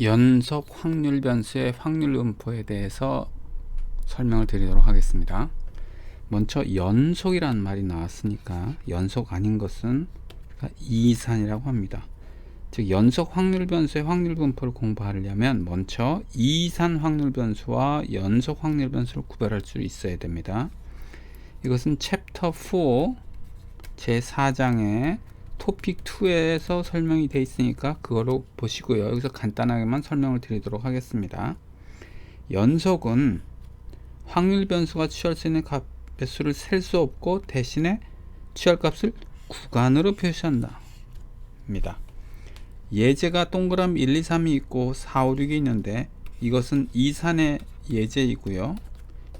연속 확률 변수의 확률 음포에 대해서 설명을 드리도록 하겠습니다. 먼저 연속이라는 말이 나왔으니까 연속 아닌 것은 이산이라고 합니다. 즉 연속 확률 변수의 확률 분포를 공부하려면 먼저 이산 확률 변수와 연속 확률 변수를 구별할 수 있어야 됩니다. 이것은 챕터 4 제 4장의 토픽 2에서 설명이 되어 있으니까 그거로 보시고요. 여기서 간단하게만 설명을 드리도록 하겠습니다. 연속은 확률 변수가 취할 수 있는 값 배수를 셀 수 없고 대신에 취할 값을 구간으로 표시한다. 입니다. 예제가 동그라미 1, 2, 3이 있고 4, 5, 6이 있는데 이것은 이산의 예제이고요.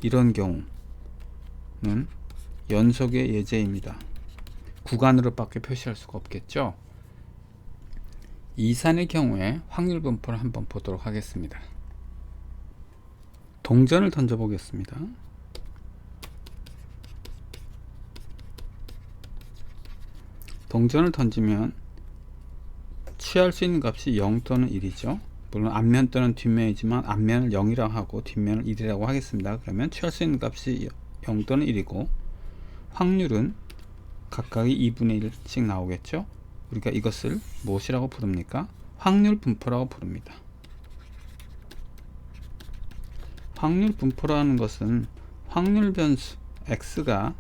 이런 경우는 연속의 예제입니다. 구간으로밖에 표시할 수가 없겠죠. 이산의 경우에 확률 분포를 한번 보도록 하겠습니다. 동전을 던져 보겠습니다. 동전을 던지면 취할 수 있는 값이 0 또는 1이죠. 물론 앞면 또는 뒷면이지만 앞면을 0이라고 하고 뒷면을 1이라고 하겠습니다. 그러면 취할 수 있는 값이 0 또는 1이고 확률은 각각이 2분의 1씩 나오겠죠. 우리가 이것을 무엇이라고 부릅니까? 확률 분포라고 부릅니다. 확률 분포라는 것은 확률 변수 x가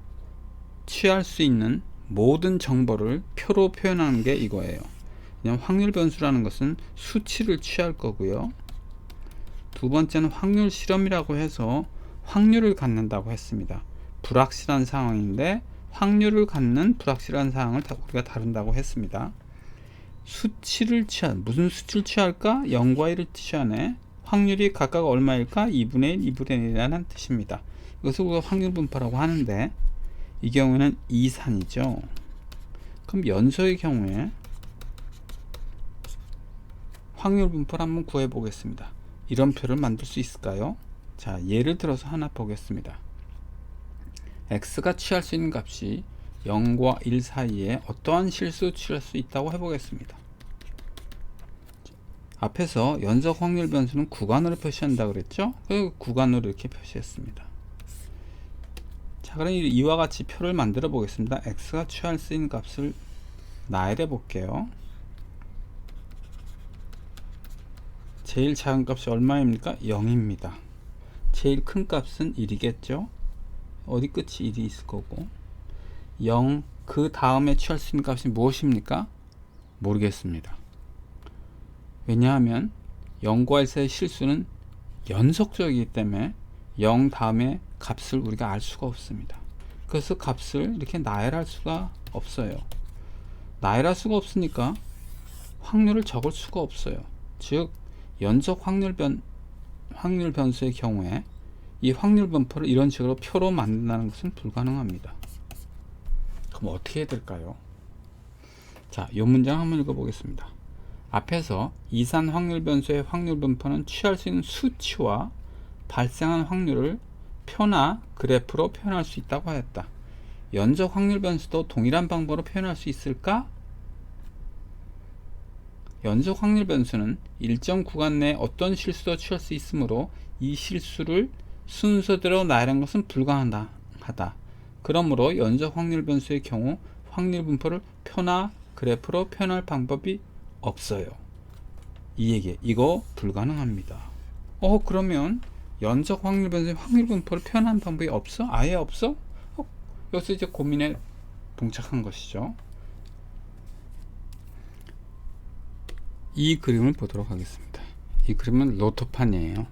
취할 수 있는 모든 정보를 표로 표현하는 게 이거예요. 그냥 확률 변수라는 것은 수치를 취할 거고요. 두 번째는 확률 실험이라고 해서 확률을 갖는다고 했습니다. 불확실한 상황인데 확률을 갖는 불확실한 상황을 우리가 다룬다고 했습니다. 수치를 취한 무슨 수치를 취할까? 0과 1을 취하네. 확률이 각각 얼마일까? 2분의 1, 2분의 1이라는 뜻입니다. 이것을 우리가 확률 분포라고 하는데 이 경우에는 이산이죠. 그럼 연소의 경우에 확률 분포를 한번 구해 보겠습니다. 이런 표를 만들 수 있을까요? 자, 예를 들어서 하나 보겠습니다. X가 취할 수 있는 값이 0과 1 사이에 어떠한 실수 취할 수 있다고 해보겠습니다. 앞에서 연속 확률 변수는 구간으로 표시한다 그랬죠? 그 구간으로 이렇게 표시했습니다. 자, 그럼 이와 같이 표를 만들어 보겠습니다. x가 취할 수 있는 값을 나열해 볼게요. 제일 작은 값이 얼마입니까? 0입니다. 제일 큰 값은 1이겠죠? 어디 끝이 1이 있을 거고 0 그 다음에 취할 수 있는 값이 무엇입니까? 모르겠습니다. 왜냐하면 0과 1사의 실수는 연속적이기 때문에 0 다음에 값을 우리가 알 수가 없습니다. 그래서 값을 이렇게 나열할 수가 없어요. 나열할 수가 없으니까 확률을 적을 수가 없어요. 즉 연속 확률 변 확률 변수의 경우에 이 확률 분포를 이런 식으로 표로 만든다는 것은 불가능합니다. 그럼 어떻게 해야 될까요? 자, 이 문장 한번 읽어보겠습니다. 앞에서 이산 확률 변수의 확률 분포는 취할 수 있는 수치와 발생한 확률을 표나 그래프로 표현할 수 있다고 하였다. 연속 확률 변수도 동일한 방법으로 표현할 수 있을까? 연속 확률 변수는 일정 구간 내 어떤 실수도 취할 수 있으므로 이 실수를 순서대로 나열한 것은 불가하다. 그러므로 연속 확률 변수의 경우 확률 분포를 표나 그래프로 표현할 방법이 없어요. 이 얘기 이거 불가능합니다. 어 그러면 연속 확률 변수의 확률 분포를 표현하는 방법이 없어? 아예 없어? 어, 여기서 이제 고민에 봉착한 것이죠. 이 그림을 보도록 하겠습니다. 이 그림은 로토판이에요.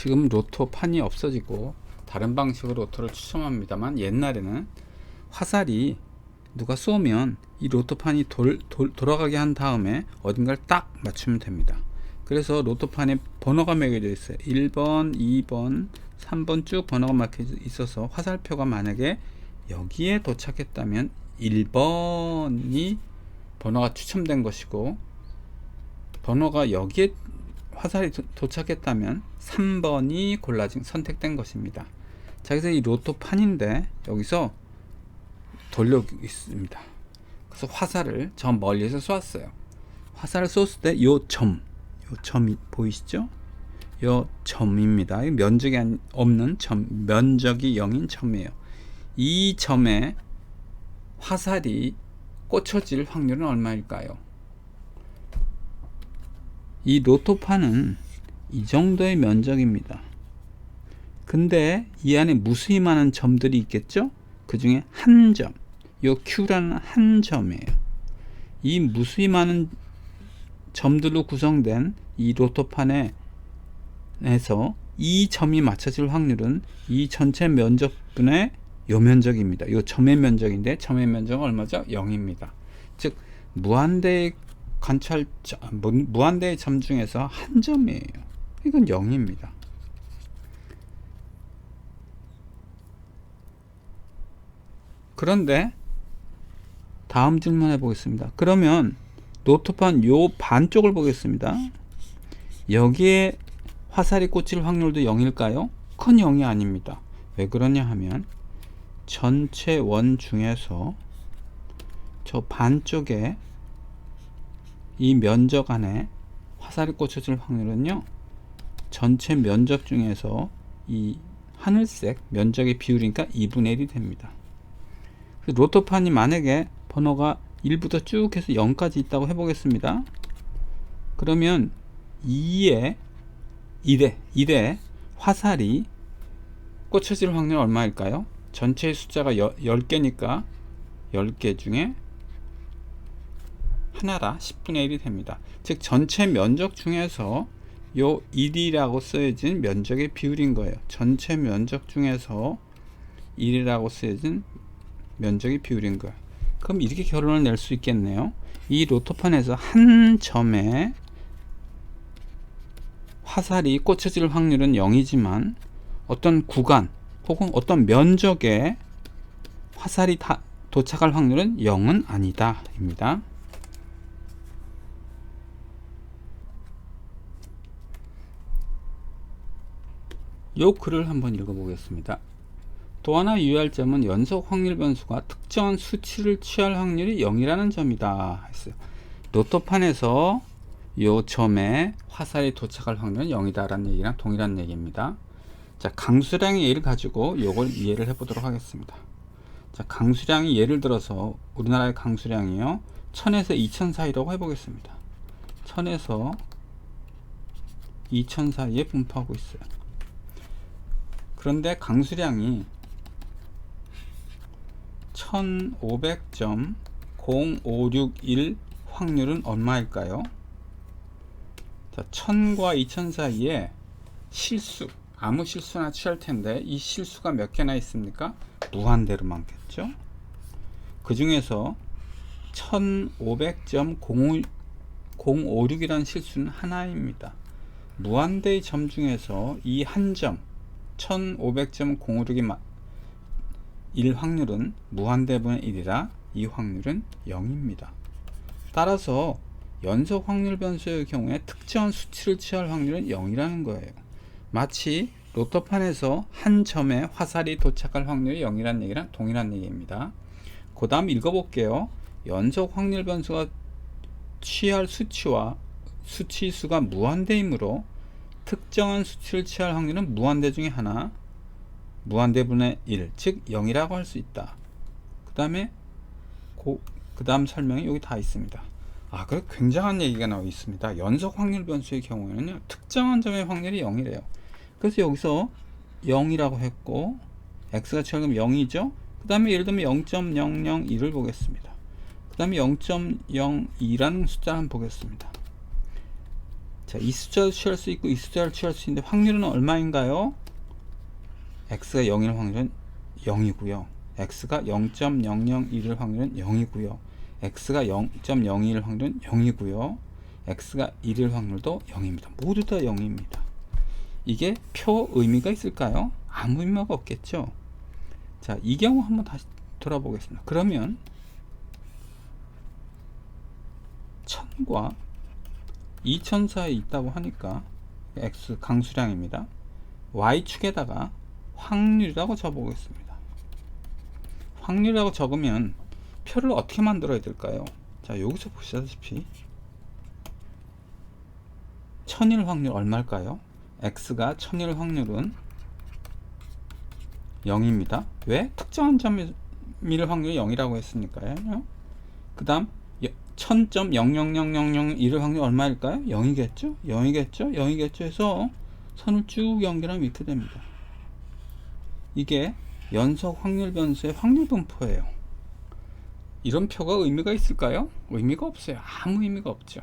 지금 로토판이 없어지고 다른 방식으로 로또를 추첨합니다만 옛날에는 화살이 누가 쏘면 이 로또판이 돌, 돌, 돌아가게 한 다음에 어딘가를 딱 맞추면 됩니다. 그래서 로또판에 번호가 매겨져 있어요. 1번, 2번, 3번 쭉 번호가 막혀 있어서 화살표가 만약에 여기에 도착했다면 1번이 번호가 추첨된 것이고 번호가 여기에 화살이 도, 착했다면 3번이 골라진 선택된 것입니다. 자, 그래서 이 로또판인데 여기서 돌려 있습니다. 그래서 화살을 저 멀리서 쏘았어요. 화살을 쏘을 때 요 점, 요 점이 보이시죠? 요 점입니다. 이 면적이 안- 없는 점, 면적이 0인 점이에요. 이 점에 화살이 꽂혀질 확률은 얼마일까요? 이 로토판은 이 정도의 면적입니다. 근데 이 안에 무수히 많은 점들이 있겠죠? 그 중에 한 점, 요 Q라는 한 점이에요. 이 무수히 많은 점들로 구성된 이 로토판에 에서 이 점이 맞춰질 확률은 이 전체 면적분의 요 면적입니다. 요 점의 면적인데 점의 면적은 얼마죠? 0입니다. 즉 무한대의 관찰 무한대의 점 중에서 한 점이에요. 이건 0입니다. 그런데 다음 질문 해 보겠습니다. 그러면 노트판 요 반쪽을 보겠습니다. 여기에 화살이 꽂힐 확률도 0일까요? 큰 0이 아닙니다. 왜 그러냐 하면 전체 원 중에서 저 반쪽에 이 면적 안에 화살이 꽂혀질 확률은요. 전체 면적 중에서 이 하늘색 면적의 비율이니까 2분의 1이 됩니다. 로또판이 만약에 번호가 1부터 쭉 해서 0까지 있다고 해보겠습니다. 그러면 2에 1에 1에 화살이 꽂혀질 확률 얼마일까요? 전체 숫자가 10 개니까 10개 중에 하나라 10분의 1이 됩니다. 즉 전체 면적 중에서 요 1이라고 쓰여진 면적의 비율인 거예요. 전체 면적 중에서 1이라고 쓰여진 면적의 비율인 거예요. 그럼 이렇게 결론을 낼 수 있겠네요. 이 로또판에서 한 점에 화살이 꽂혀질 확률은 0이지만 어떤 구간 혹은 어떤 면적에 화살이 다 도착할 확률은 0은 아니다 입니다. 요 글을 한번 읽어보겠습니다. 또 하나 유의할 점은 연속 확률 변수가 특정한 수치를 취할 확률이 0이라는 점이다 했어요. 로또판에서 요 점에 화살이 도착할 확률은 0이다라는 얘기랑 동일한 얘기입니다. 자, 강수량의 예를 가지고 요걸 이해를 해 보도록 하겠습니다. 자, 강수량이 예를 들어서 우리나라의 강수량이요. 1000에서 2000 사이라고 해 보겠습니다. 1000에서 2000 사이에 분포하고 있어요. 그런데 강수량이 1500.0561 확률은 얼마일까요? 자, 1000과 2000 사이에 실수, 아무 실수나 취할 텐데 이 실수가 몇 개나 있습니까? 무한대로 많겠죠? 그 중에서 1500.056이라는 실수는 하나입니다. 무한대의 점 중에서 이 한 점, 1500.056이 1 확률은 무한대분의 1이라 이 확률은 0입니다. 따라서 연속 확률 변수의 경우에 특정한 수치를 취할 확률은 0이라는 거예요. 마치 로또판에서 한 점에 화살이 도착할 확률이 0이라는 얘기랑 동일한 얘기입니다. 그 다음 읽어볼게요. 연속 확률 변수가 취할 수치와 수치 수가 무한대이므로 특정한 수치를 취할 확률은 무한대 중에 하나 무한대분의 1, 즉 0이라고 할 수 있다. 그 다음에 그 다음 설명이 여기 다 있습니다. 아, 그 굉장한 얘기가 나와 있습니다. 연속 확률 변수의 경우에는요, 특정한 점의 확률이 0이래요. 그래서 여기서 0이라고 했고, x가 지금 0이죠? 그 다음에 예를 들면 0.001을 보겠습니다. 그 다음에 0.02라는 숫자를 한번 보겠습니다. 자, 이 숫자를 취할 수 있고, 이 숫자를 취할 수 있는데, 확률은 얼마인가요? x가 0일 확률은 0이고요. x가 0.001일 확률은 0이고요. x가 0.01일 확률은 0이고요. x가 1일 확률도 0입니다. 모두 다 0입니다. 이게 표 의미가 있을까요? 아무 의미가 없겠죠. 자, 이 경우 한번 다시 돌아보겠습니다. 그러면 1000과 2000 사이에 있다고 하니까 x 강수량입니다. y축에다가 확률이라고 적어보겠습니다. 확률이라고 적으면 표를 어떻게 만들어야 될까요? 자, 여기서 보시다시피 천일 확률 얼마일까요? x가 천일 확률은 0입니다. 왜? 특정한 점일 확률이 0이라고 했으니까요. 그 다음 1000.0000001의 확률 얼마일까요? 0이겠죠? 0이겠죠? 0이겠죠? 해서 선을 쭉 연결하면 이렇게 됩니다. 이게 연속 확률 변수의 확률 분포예요. 이런 표가 의미가 있을까요? 의미가 없어요. 아무 의미가 없죠.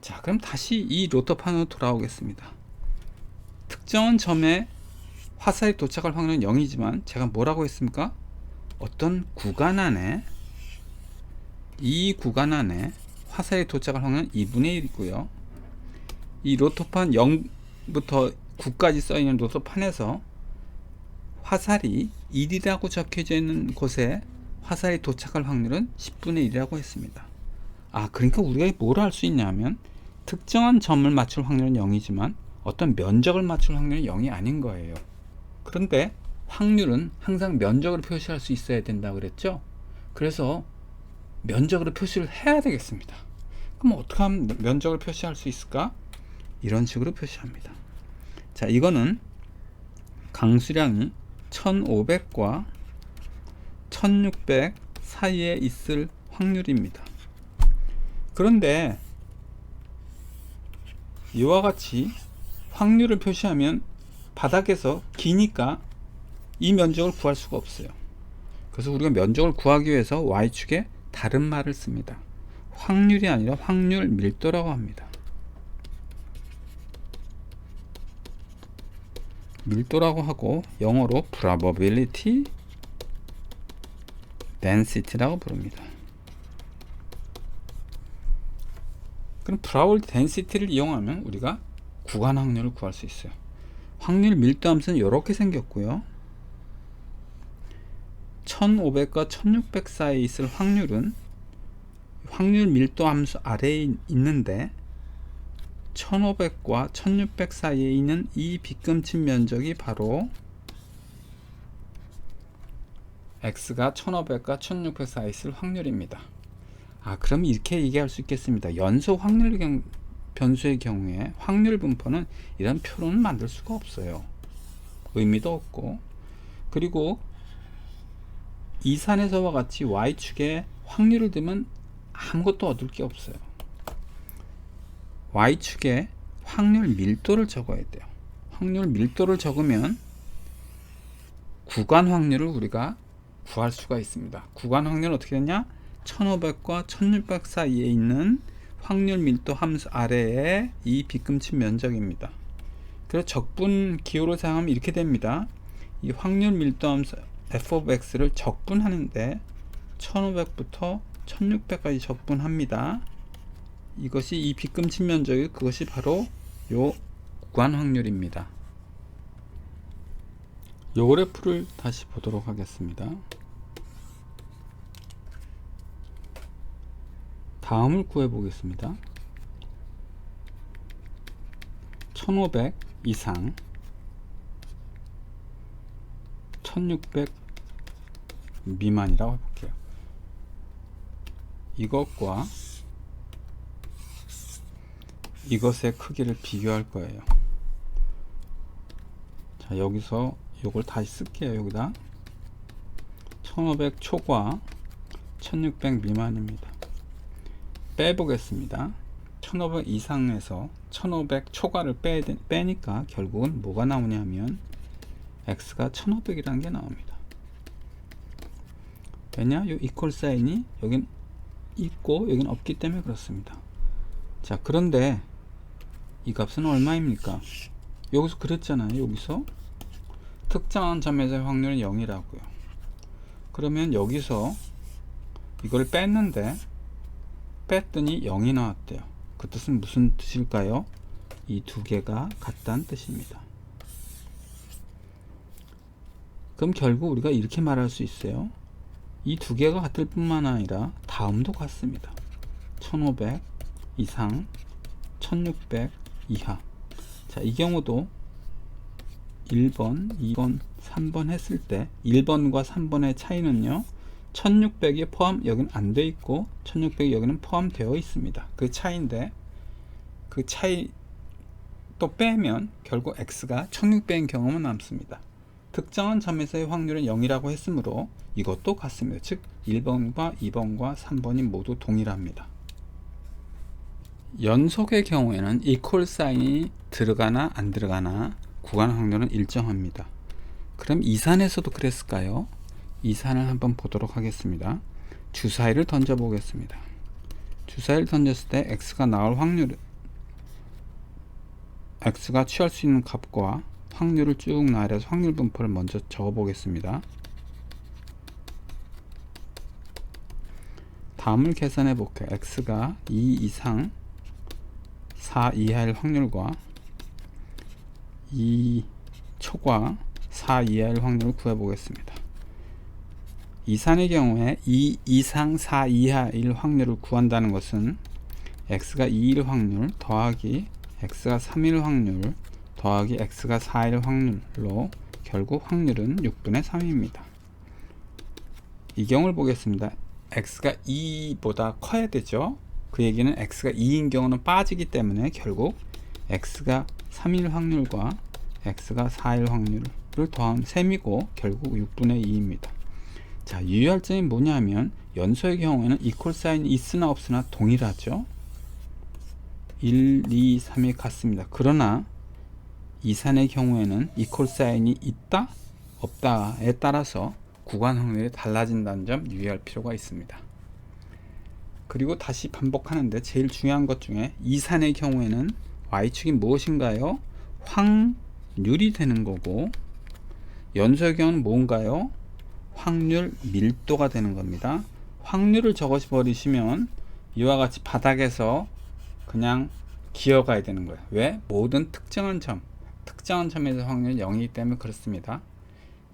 자, 그럼 다시 이 로터판으로 돌아오겠습니다. 특정한 점에 화살이 도착할 확률은 0이지만 제가 뭐라고 했습니까? 어떤 구간 안에 이 구간 안에 화살이 도착할 확률은 2분의 1이고요. 이 로터판 0부터 9까지 써 있는 로터판에서 화살이 1이라고 적혀져 있는 곳에 화살이 도착할 확률은 10분의 1이라고 했습니다. 아, 그러니까 우리가 뭘 할 수 있냐면 특정한 점을 맞출 확률은 0이지만 어떤 면적을 맞출 확률은 0이 아닌 거예요. 그런데 확률은 항상 면적으로 표시할 수 있어야 된다 그랬죠? 그래서 면적으로 표시를 해야 되겠습니다. 그럼 어떻게 하면 면적을 표시할 수 있을까? 이런 식으로 표시합니다. 자, 이거는 강수량이 1500과 1600 사이에 있을 확률입니다. 그런데 이와 같이 확률을 표시하면 바닥에서 기니까 이 면적을 구할 수가 없어요. 그래서 우리가 면적을 구하기 위해서 y축에 다른 말을 씁니다. 확률이 아니라 확률 밀도라고 합니다. 밀도라고 하고 영어로 probability density라고 부릅니다. 그럼 probability density를 이용하면 우리가 구간 확률을 구할 수 있어요. 확률 밀도 함수는 이렇게 생겼고요. 1500과 1600 사이에 있을 확률은 확률 밀도 함수 아래에 있는데 1500과 1600 사이에 있는 이 빗금친 면적이 바로 x가 1500과 1600 사이에 있을 확률입니다. 아, 그럼 이렇게 얘기할 수 있겠습니다. 연속 확률 경, 변수의 경우에 확률 분포는 이런 표로는 만들 수가 없어요. 의미도 없고. 그리고 이 산에서와 같이 y축에 확률을 두면 아무것도 얻을 게 없어요. y축에 확률 밀도를 적어야 돼요. 확률 밀도를 적으면 구간 확률을 우리가 구할 수가 있습니다. 구간 확률은 어떻게 되냐? 1500과 1600 사이에 있는 확률 밀도 함수 아래에 이 빗금친 면적입니다. 그래서 적분 기호를 사용하면 이렇게 됩니다. 이 확률 밀도 함수 f of x를 적분하는데 1500부터 1600까지 적분합니다. 이것이 이 빗금친 면적이 그것이 바로 요 구간 확률입니다. 요 그래프를 다시 보도록 하겠습니다. 다음을 구해 보겠습니다. 1500 이상 1600 미만이라고 해볼게요. 이것과 이것의 크기를 비교할 거예요. 자, 여기서 이걸 다시 쓸게요. 여기다 1500 초과 1600 미만입니다. 빼보겠습니다. 1500 이상에서 1500 초과를 빼, 빼니까 결국은 뭐가 나오냐면 x가 1500이라는 게 나옵니다. 왜냐? 이 이퀄 사인이 여긴 있고 여긴 없기 때문에 그렇습니다. 자, 그런데 이 값은 얼마입니까? 여기서 그랬잖아요. 여기서 특정한 점에서의 확률은 0이라고요. 그러면 여기서 이걸 뺐는데 뺐더니 0이 나왔대요. 그 뜻은 무슨 뜻일까요? 이 두 개가 같다는 뜻입니다. 그럼 결국 우리가 이렇게 말할 수 있어요. 이 두 개가 같을 뿐만 아니라 다음도 같습니다. 1500 이상, 1600 이하. 자, 이 경우도 1번, 2번, 3번 했을 때 1번과 3번의 차이는요. 1600이 포함 여기는 안 돼 있고 1600이 여기는 포함되어 있습니다. 그 차이인데 그 차이 또 빼면 결국 x가 1600인 경우만 남습니다. 특정한 점에서의 확률은 0이라고 했으므로 이것도 같습니다. 즉 1번과 2번과 3번이 모두 동일합니다. 연속의 경우에는 이퀄 사인이 들어가나 안 들어가나 구간 확률은 일정합니다. 그럼 이산에서도 그랬을까요? 이산을 한번 보도록 하겠습니다. 주사위를 던져 보겠습니다. 주사위를 던졌을 때 x가 나올 확률 x가 취할 수 있는 값과 확률을 쭉 나열해서 확률 분포를 먼저 적어 보겠습니다. 다음을 계산해 볼게요. x가 2 이상 4 이하일 확률과 2 초과 4 이하일 확률을 구해 보겠습니다. 이산의 경우에 2 이상 4 이하일 확률을 구한다는 것은 x가 2일 확률 더하기 x가 3일 확률 더하기 x가 4일 확률로 결국 확률은 6분의 3입니다. 이 경우를 보겠습니다. x가 2보다 커야 되죠. 그 얘기는 x가 2인 경우는 빠지기 때문에 결국 x가 3일 확률과 x가 4일 확률을 더한 셈이고 결국 6분의 2입니다. 자, 유의할 점이 뭐냐면 연소의 경우에는 이퀄 사인이 있으나 없으나 동일하죠. 1, 2, 3이 같습니다. 그러나 이산의 경우에는 이퀄 사인이 있다, 없다에 따라서 구간 확률이 달라진다는 점 유의할 필요가 있습니다. 그리고 다시 반복하는데 제일 중요한 것 중에 이산의 경우에는 y축이 무엇인가요? 확률이 되는 거고 연소의 경우는 뭔가요? 확률 밀도가 되는 겁니다. 확률을 적어 버리시면 이와 같이 바닥에서 그냥 기어가야 되는 거예요. 왜? 모든 특정한 점, 특정한 점에서 확률이 0이기 때문에 그렇습니다.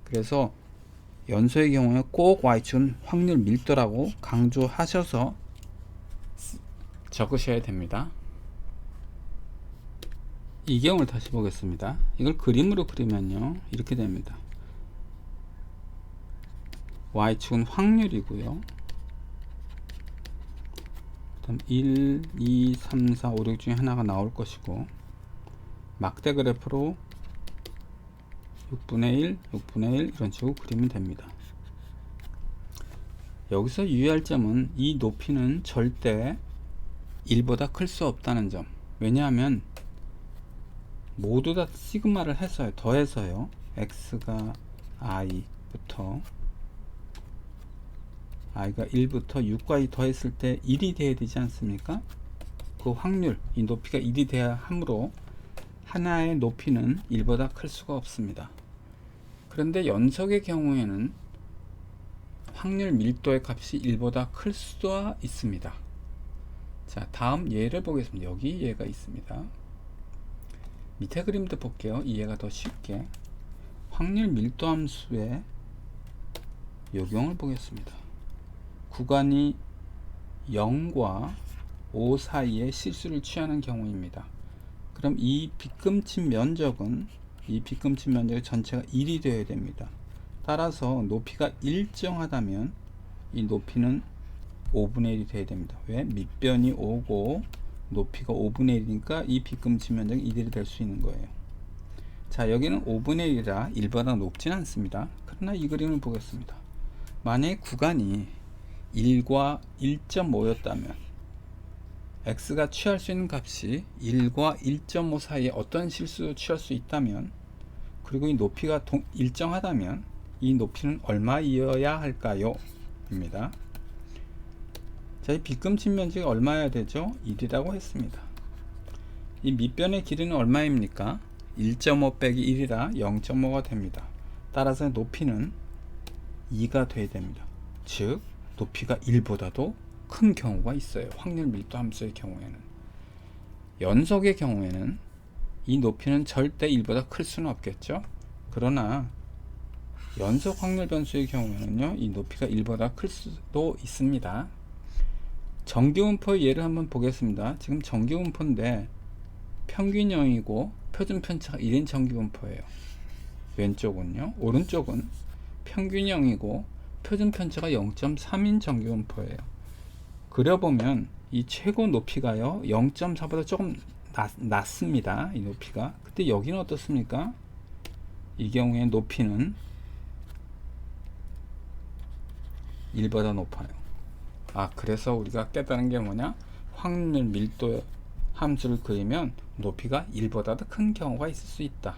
그래서 연소의 경우에 꼭 y축은 확률 밀도라고 강조하셔서 적으셔야 됩니다. 이 경우를 다시 보겠습니다. 이걸 그림으로 그리면요. 이렇게 됩니다. y축은 확률이고요. 그다음 1, 2, 3, 4, 5, 6 중에 하나가 나올 것이고 막대 그래프로 6분의 1, 6분의 1 이런 식으로 그리면 됩니다. 여기서 유의할 점은 이 높이는 절대 1보다 클 수 없다는 점. 왜냐하면 모두 다 시그마를 해서요. 더해서요. x가 i부터 i가 1부터 6과 2 더했을 때 1이 돼야 되지 않습니까? 그 확률, 이 높이가 1이 돼야 하므로 하나의 높이는 1보다 클 수가 없습니다. 그런데 연속의 경우에는 확률 밀도의 값이 1보다 클 수도 있습니다. 자, 다음 예를 보겠습니다. 여기 예가 있습니다. 밑에 그림도 볼게요. 이해가 더 쉽게. 확률 밀도 함수의 요경을 보겠습니다. 구간이 0과 5 사이에 실수를 취하는 경우입니다. 그럼 이 빗금친 면적은 이 빗금친 면적의 전체가 1이 되어야 됩니다. 따라서 높이가 일정하다면 이 높이는 5분의 1이 돼야 됩니다. 왜? 밑변이 5고 높이가 5분의 1이니까 이 빗금치 면적이 1이 될수 있는 거예요. 자 여기는 5분의 1이라 1보다 높진 않습니다. 그러나 이 그림을 보겠습니다. 만약에 구간이 1과 1.5였다면 x가 취할 수 있는 값이 1과 1.5 사이에 어떤 실수를 취할 수 있다면 그리고 이 높이가 동, 일정하다면 이 높이는 얼마이어야 할까요? 입니다. 자, 이 빗금친 면적이 얼마여야 되죠? 1이라고 했습니다. 이 밑변의 길이는 얼마입니까? 1.5 빼기 1이라 0.5가 됩니다. 따라서 높이는 2가 돼야 됩니다. 즉 높이가 1보다도 큰 경우가 있어요. 확률 밀도 함수의 경우에는. 연속의 경우에는 이 높이는 절대 1보다 클 수는 없겠죠. 그러나 연속 확률 변수의 경우에는요, 이 높이가 1보다 클 수도 있습니다. 정기분포의 예를 한번 보겠습니다. 지금 정기분포인데 평균형이고 표준 편차가 1인 정기분포예요. 왼쪽은요. 오른쪽은 평균형이고 표준 편차가 0.3인 정기분포예요. 그려보면 이 최고 높이가요. 0.4보다 조금 낮, 낮습니다. 이 높이가. 근데 여기는 어떻습니까? 이 경우에 높이는 1보다 높아요. 아, 그래서 우리가 깨달은 게 뭐냐? 확률 밀도 함수를 그리면 높이가 1보다 더 큰 경우가 있을 수 있다.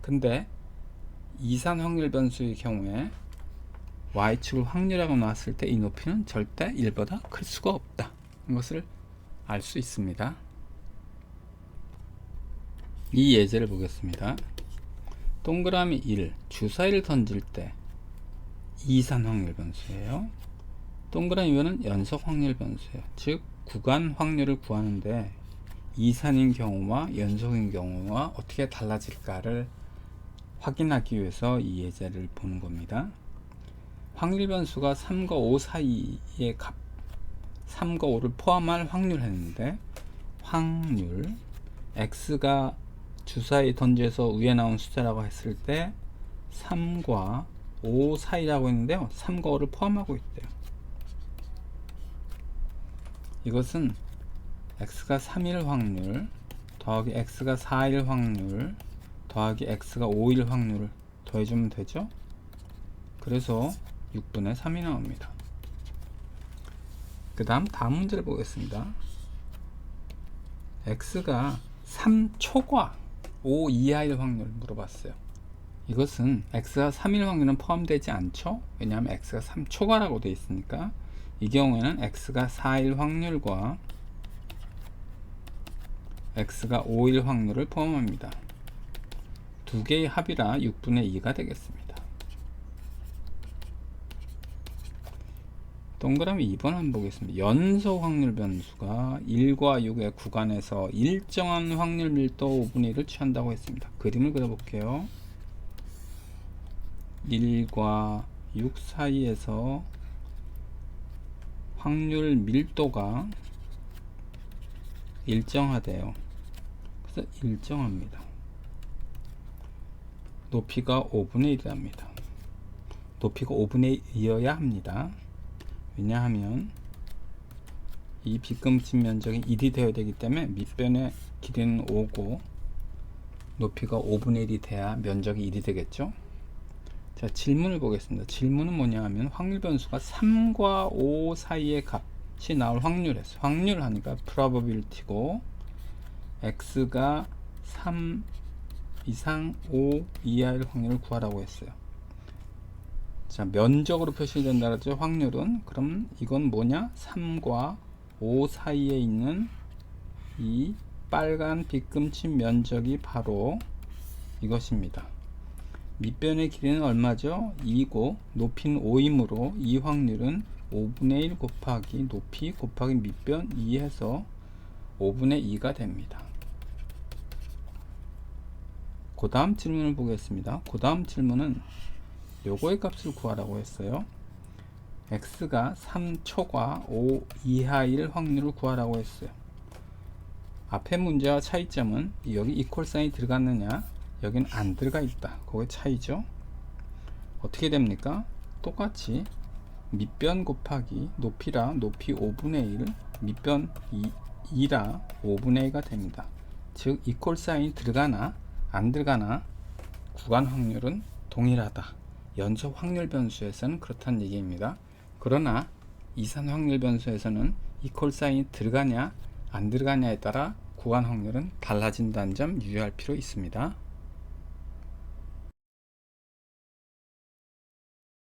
근데 이산 확률 변수의 경우에 y축을 확률하고 나왔을 때 이 높이는 절대 1보다 클 수가 없다. 이것을 알 수 있습니다. 이 예제를 보겠습니다. 동그라미 1, 주사위를 던질 때 이산 확률 변수예요. 동그라미 2는 연속 확률 변수예요. 즉 구간 확률을 구하는데 이산인 경우와 연속인 경우와 어떻게 달라질까를 확인하기 위해서 이 예제를 보는 겁니다. 확률 변수가 3과 5 사이의 값 3과 5를 포함할 확률 했는데 확률 x가 주사위 던져서 위에 나온 숫자라고 했을 때 3과 5 사이라고 했는데요. 3과 5를 포함하고 있대요. 이것은 x가 3일 확률 더하기 x가 4일 확률 더하기 x가 5일 확률을 더해주면 되죠. 그래서 6분의 3이 나옵니다. 그 다음 다음 문제를 보겠습니다. x가 3초과 5 이하일 확률 물어봤어요. 이것은 x가 3일 확률은 포함되지 않죠. 왜냐하면 x가 3초과라고 되어 있으니까 이 경우에는 x가 4일 확률과 x가 5일 확률을 포함합니다. 두 개의 합이라 6분의 2가 되겠습니다. 동그라미 2번 한번 보겠습니다. 연속 확률 변수가 1과 6의 구간에서 일정한 확률 밀도 5분의 1을 취한다고 했습니다. 그림을 그려볼게요. 1과 6 사이에서 확률 밀도가 일정하대요. 그래서 일정합니다. 높이가 5분의 1이랍니다. 높이가 5분의 1이어야 합니다. 왜냐하면 이 빗금침 면적이 1이 되어야 되기 때문에 밑변의 길이는 5고 높이가 5분의 1이 돼야 면적이 1이 되겠죠. 자 질문을 보겠습니다. 질문은 뭐냐 하면 확률 변수가 3과 5 사이의 값이 나올 확률에서 확률 하니까 probability고 x가 3 이상 5 이하일 확률을 구하라고 했어요. 자, 면적으로 표시된다 그랬죠. 확률은. 그럼 이건 뭐냐? 3과 5 사이에 있는 이 빨간 빗금침 면적이 바로 이것입니다. 밑변의 길이는 얼마죠? 2고 높이는 5이므로 이 확률은 5분의 1 곱하기 높이 곱하기 밑변 2 해서 5분의 2가 됩니다. 그 다음 질문을 보겠습니다. 그 다음 질문은 요거의 값을 구하라고 했어요. x가 3초과 5 이하일 확률을 구하라고 했어요. 앞에 문제와 차이점은 여기 이퀄 사인이 들어갔느냐 여기는 안 들어가 있다. 그게 차이죠. 어떻게 됩니까? 똑같이 밑변 곱하기 높이라 높이 5분의 1 밑변 2, 라 5분의 1가 됩니다. 즉 이퀄 사인이 들어가나 안 들어가나 구간 확률은 동일하다. 연속 확률 변수에서는 그렇다는 얘기입니다. 그러나 이산 확률 변수에서는 이 콜사인이 들어가냐 안 들어가냐에 따라 구간 확률은 달라진다는 점 유의할 필요 있습니다.